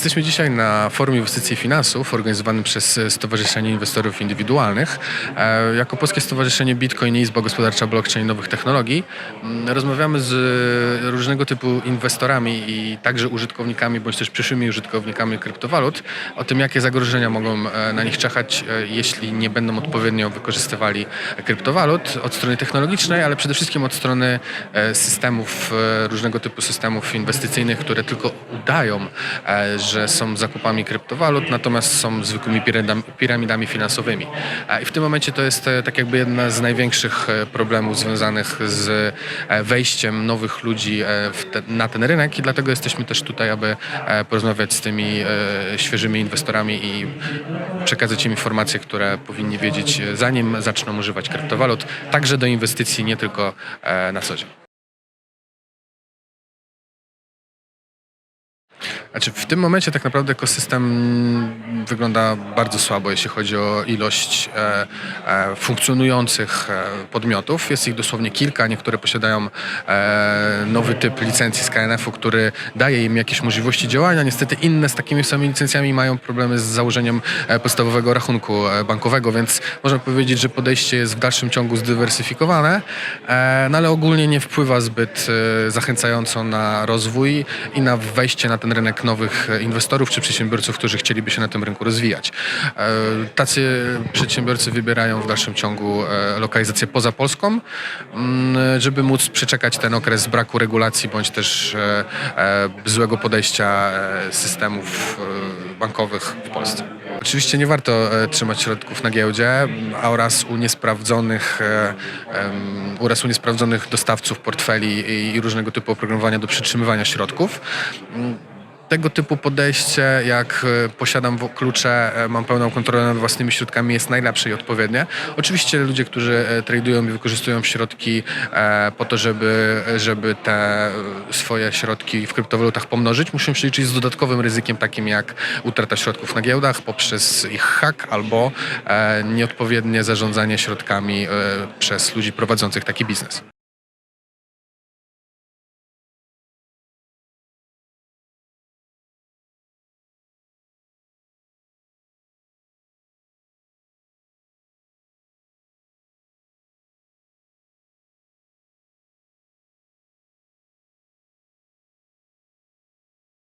Jesteśmy dzisiaj na forum inwestycji i finansów organizowanym przez Stowarzyszenie Inwestorów Indywidualnych. E, Jako Polskie Stowarzyszenie Bitcoin i Izba Gospodarcza Blockchain Nowych Technologii mm, rozmawiamy z różnego typu inwestorami i także użytkownikami, bądź też przyszłymi użytkownikami kryptowalut o tym, jakie zagrożenia mogą e, na nich czekać, e, jeśli nie będą odpowiednio wykorzystywali kryptowalut od strony technologicznej, ale przede wszystkim od strony systemów, różnego typu systemów inwestycyjnych, które tylko udają, e, że są zakupami kryptowalut, natomiast są zwykłymi piramidami, finansowymi. I w tym momencie to jest e, tak jakby jedna z największych e, problemów związanych z e, wejściem nowych ludzi na ten rynek i dlatego jesteśmy też tutaj, aby porozmawiać z tymi świeżymi inwestorami i przekazać im informacje, które powinni wiedzieć zanim zaczną używać kryptowalut, także do inwestycji, nie tylko na co dzień. Znaczy w tym momencie tak naprawdę ekosystem wygląda bardzo słabo, jeśli chodzi o ilość e, e, funkcjonujących e, podmiotów. Jest ich dosłownie kilka, niektóre posiadają e, nowy typ licencji z KNF-u, który daje im jakieś możliwości działania. Niestety inne z takimi samymi licencjami mają problemy z założeniem e, podstawowego rachunku e, bankowego, więc można powiedzieć, że podejście jest w dalszym ciągu zdywersyfikowane, e, no ale ogólnie nie wpływa zbyt e, zachęcająco na rozwój i na wejście na ten rynek nowych e, inwestorów czy przedsiębiorców, którzy chcieliby się na tym rynku rozwijać. E, Tacy przedsiębiorcy wybierają w dalszym ciągu e, lokalizację poza Polską, żeby móc przeczekać ten okres braku regulacji bądź też złego podejścia systemów bankowych w Polsce. Oczywiście nie warto trzymać środków na giełdzie oraz u niesprawdzonych, oraz u niesprawdzonych dostawców portfeli i różnego typu oprogramowania do przytrzymywania środków. Tego typu podejście, jak e, posiadam klucze, e, mam pełną kontrolę nad własnymi środkami, jest najlepsze i odpowiednie. Oczywiście ludzie, którzy e, tradują i wykorzystują środki po to, żeby, żeby te swoje środki w kryptowalutach pomnożyć, muszą się liczyć z dodatkowym ryzykiem, takim jak utrata środków na giełdach poprzez ich hak albo nieodpowiednie zarządzanie środkami przez ludzi prowadzących taki biznes.